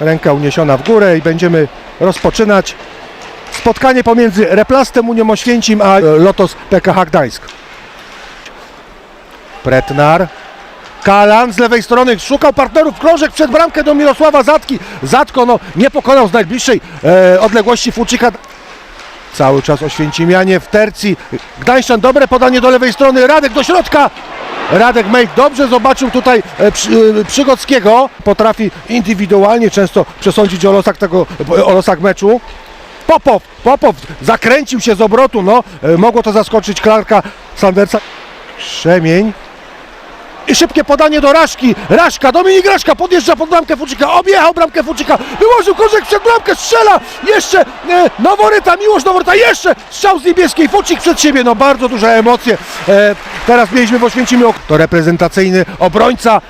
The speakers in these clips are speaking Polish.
Ręka uniesiona w górę i będziemy rozpoczynać spotkanie pomiędzy Replastem Unią Oświęcim a e, Lotos PKH Gdańsk. Pretnar. Kalan z lewej strony szukał partnerów, krążek przed bramkę do Mirosława Zatki. Zatko no, nie pokonał z najbliższej e, odległości Fuczyka. Cały czas Oświęcimianie w tercji. Gdańszczan dobre podanie do lewej strony. Radek do środka. Radek Mejk dobrze zobaczył tutaj e, e, Przygockiego. Potrafi indywidualnie często przesądzić o losach, tego, o losach meczu. Popow, Popow zakręcił się z obrotu. No, e, mogło to zaskoczyć Clarka Sandersa. Krzemień. Szybkie podanie do Raszki. Raszka, Dominik Raszka podjeżdża pod bramkę Fuczyka, objechał bramkę Fuczyka, wyłożył korzek przed bramkę, strzela, jeszcze e, Noworyta, Miłosz Noworyta, jeszcze strzał z niebieskiej, Fuczyk przed siebie, no bardzo duże emocje. E, teraz mieliśmy w Oświęcimiu, to reprezentacyjny obrońca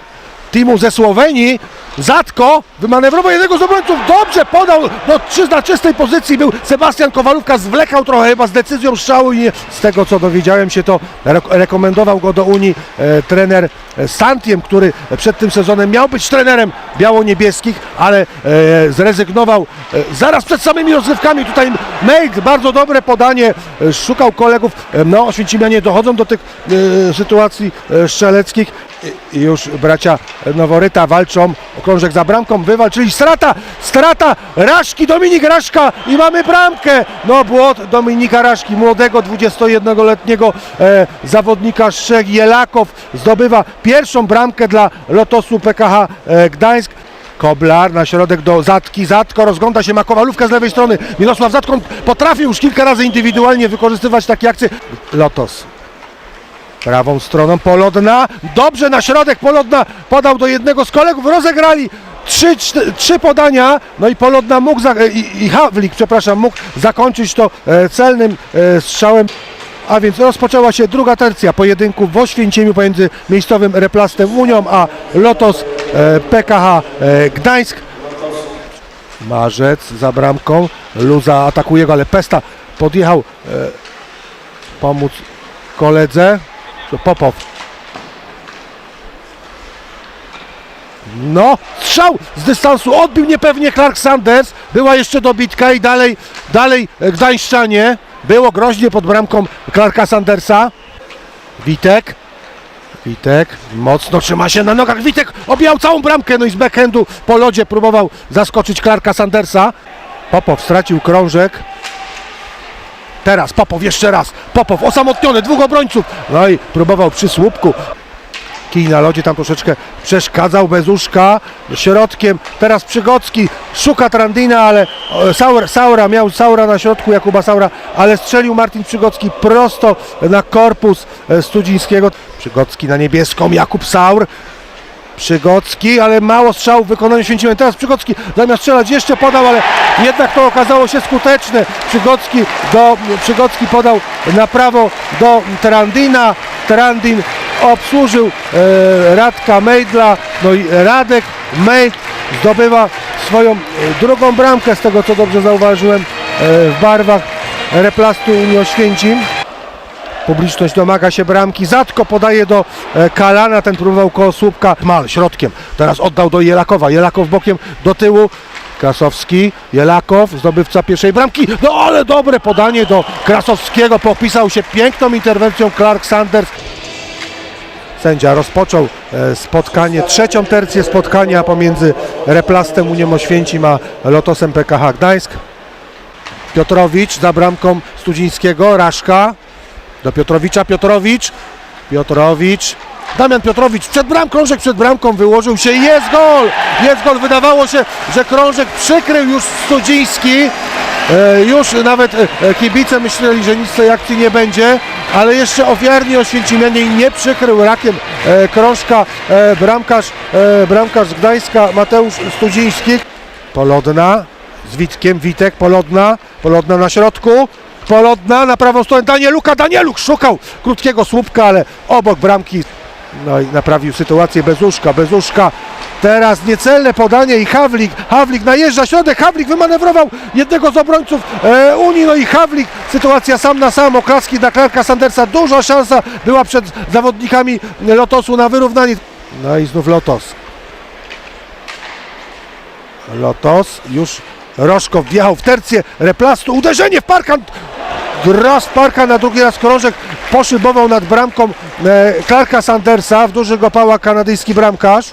teamu ze Słowenii, Zatko wymanewrował jednego z obrońców, dobrze podał, no czy na czystej pozycji był Sebastian Kowalówka, zwlekał trochę chyba z decyzją strzału i z tego co dowiedziałem się to re rekomendował go do Unii e, trener e, Santiem, który przed tym sezonem miał być trenerem biało-niebieskich, ale e, zrezygnował e, zaraz przed samymi rozgrywkami, tutaj Mejt, bardzo dobre podanie, e, szukał kolegów, e, no Oświęcimianie dochodzą do tych e, sytuacji e, już bracia Noworyta walczą o krążek za bramką, wywalczyli strata, strata, Raszki, Dominik Raszka i mamy bramkę. No błąd Dominika Raszki, młodego 21-letniego e, zawodnika z Czech, Jelakow zdobywa pierwszą bramkę dla Lotosu PKH e, Gdańsk. Koblar na środek do Zatki, Zatko rozgląda się, ma Kowalówkę z lewej strony, Mirosław Zatko potrafił już kilka razy indywidualnie wykorzystywać takie akcje. Lotos Prawą stroną Polodna. Dobrze na środek Polodna podał do jednego z kolegów. Rozegrali trzy, trzy podania. No i Polodna mógł, za, e, i, i Hawlik, przepraszam, mógł zakończyć to e, celnym e, strzałem. A więc rozpoczęła się druga tercja pojedynku w Oświęcimiu pomiędzy miejscowym Replastem Unią a Lotos PKH Gdańsk. Marzec za bramką. Luza atakuje go, ale Pesta podjechał pomóc koledze. To Popow. No, strzał z dystansu, odbił niepewnie Clark Sanders. Była jeszcze dobitka i dalej, dalej e, Gdańszczanie. Było groźnie pod bramką Clarka Sandersa. Witek. Witek mocno trzyma się na nogach. Witek objał całą bramkę, no i z backhandu po lodzie próbował zaskoczyć Clarka Sandersa. Popow stracił krążek. Teraz Popow jeszcze raz. Popow osamotniony, dwóch obrońców. No i próbował przy słupku. Kij na lodzie tam troszeczkę przeszkadzał Bezuszka środkiem. Teraz Przygocki szuka Trandina, ale e, Saura, Saura miał Saura na środku, Jakuba Saura, ale strzelił Martin Przygocki prosto na korpus e, Studzińskiego. Przygocki na niebieską, Jakub Saur. Przygocki, ale mało strzałów w wykonaniu. Teraz Przygocki zamiast strzelać jeszcze podał, ale jednak to okazało się skuteczne. Przygocki, do, Przygocki podał na prawo do Trandina. Trandin obsłużył e, Radka Mejdla, no i Radek Mejd zdobywa swoją e, drugą bramkę, z tego co dobrze zauważyłem, e, w barwach Replastu Unii Oświęcim. Publiczność domaga się bramki. Zatko podaje do e, Kalana, ten próbował koło słupka. Mal środkiem. Teraz oddał do Jelakowa. Jelakow bokiem do tyłu. Krasowski, Jelakow, zdobywca pierwszej bramki. No ale dobre podanie do Krasowskiego. Popisał się piękną interwencją Clark Sanders. Sędzia rozpoczął e, spotkanie, trzecią tercję spotkania pomiędzy Replastem Unią Oświęcim a Lotosem PKH Gdańsk. Piotrowicz za bramką Studzińskiego, Raszka do Piotrowicza, Piotrowicz, Piotrowicz, Damian Piotrowicz przed bramką, krążek przed bramką wyłożył się jest gol! Jest gol, wydawało się, że krążek przykrył już Studziński, e, już nawet e, kibice myśleli, że nic tej akcji nie będzie, ale jeszcze ofiarnie Oświęcimianie nie przykrył rakiem e, krążka e, bramkarz, e, bramkarz z Gdańska Mateusz Studziński. Polodna. Z Witkiem, Witek, Polodna, Polodna na środku, Polodna na prawą stronę, Danieluka, Danieluk szukał krótkiego słupka, ale obok bramki, no i naprawił sytuację Bezuszka, Bezuszka, teraz niecelne podanie i Hawlik, Hawlik najeżdża środek, Hawlik wymanewrował jednego z obrońców e, Unii, no i Hawlik, sytuacja sam na sam, oklaski dla Clarka Sandersa, duża szansa była przed zawodnikami Lotosu na wyrównanie, no i znów Lotos. Lotos, już Roszkow wjechał w tercję Replastu, uderzenie w parkan, raz parka, na drugi raz krążek poszybował nad bramką e, Clarka Sandersa, w dużych opałach kanadyjski bramkarz.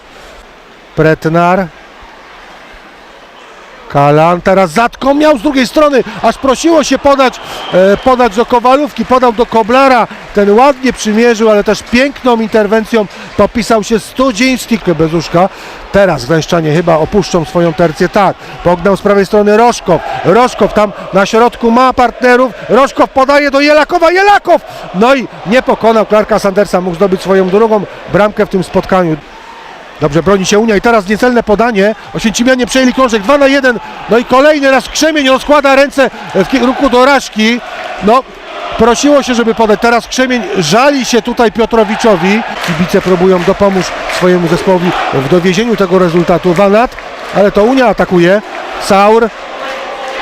Pretnar. Kalan teraz zatką miał z drugiej strony, aż prosiło się podać, e, podać do Kowalówki, podał do Koblara, ten ładnie przymierzył, ale też piękną interwencją popisał się Studziński Bezuszka. Teraz Gdańszczanie chyba opuszczą swoją tercję, tak, pognał z prawej strony Roszkow, Roszkow tam na środku ma partnerów, Roszkow podaje do Jelakowa, Jelakow! No i nie pokonał Clarka Sandersa, mógł zdobyć swoją drugą bramkę w tym spotkaniu. Dobrze, broni się Unia i teraz niecelne podanie. Oświęcimianie przejęli krążek 2 na 1. No i kolejny raz Krzemień rozkłada ręce w kierunku do Raszki. No, prosiło się, żeby podać. Teraz Krzemień żali się tutaj Piotrowiczowi. Kibice próbują dopomóc swojemu zespołowi w dowiezieniu tego rezultatu. Wanat, ale to Unia atakuje. Saur.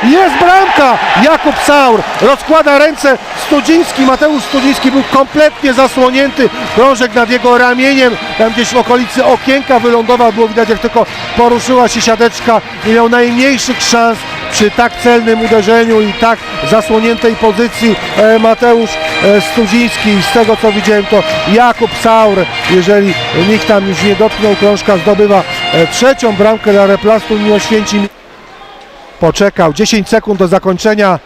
Jest bramka! Jakub Saur rozkłada ręce Studziński. Mateusz Studziński był kompletnie zasłonięty. Krążek nad jego ramieniem, tam gdzieś w okolicy okienka wylądował. Było widać, jak tylko poruszyła się siateczka. Nie miał najmniejszych szans przy tak celnym uderzeniu i tak zasłoniętej pozycji e, Mateusz e, Studziński. Z tego co widziałem, to Jakub Saur, jeżeli nikt tam już nie dotknął krążka, zdobywa e, trzecią bramkę dla Replastu Miłoświęcim poczekał 10 sekund do zakończenia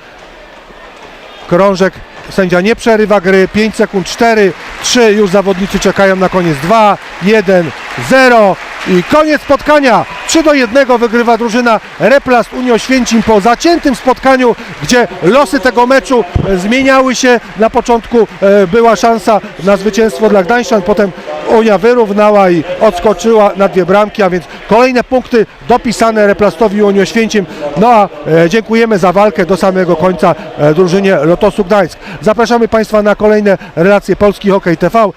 krążek sędzia nie przerywa gry. 5 sekund 4 3 już zawodnicy czekają na koniec. 2 1 0 i koniec spotkania. 3 do 1 wygrywa drużyna Replast Unii Oświęcim po zaciętym spotkaniu gdzie losy tego meczu e, zmieniały się. Na początku e, była szansa na zwycięstwo dla Gdańszczan potem Unia wyrównała i odskoczyła na dwie bramki, a więc kolejne punkty dopisane Replastowi Unii Oświęcim. No a e, dziękujemy za walkę do samego końca e, drużynie Lotosu Gdańsk. Zapraszamy Państwa na kolejne relacje Polski Hokej TV.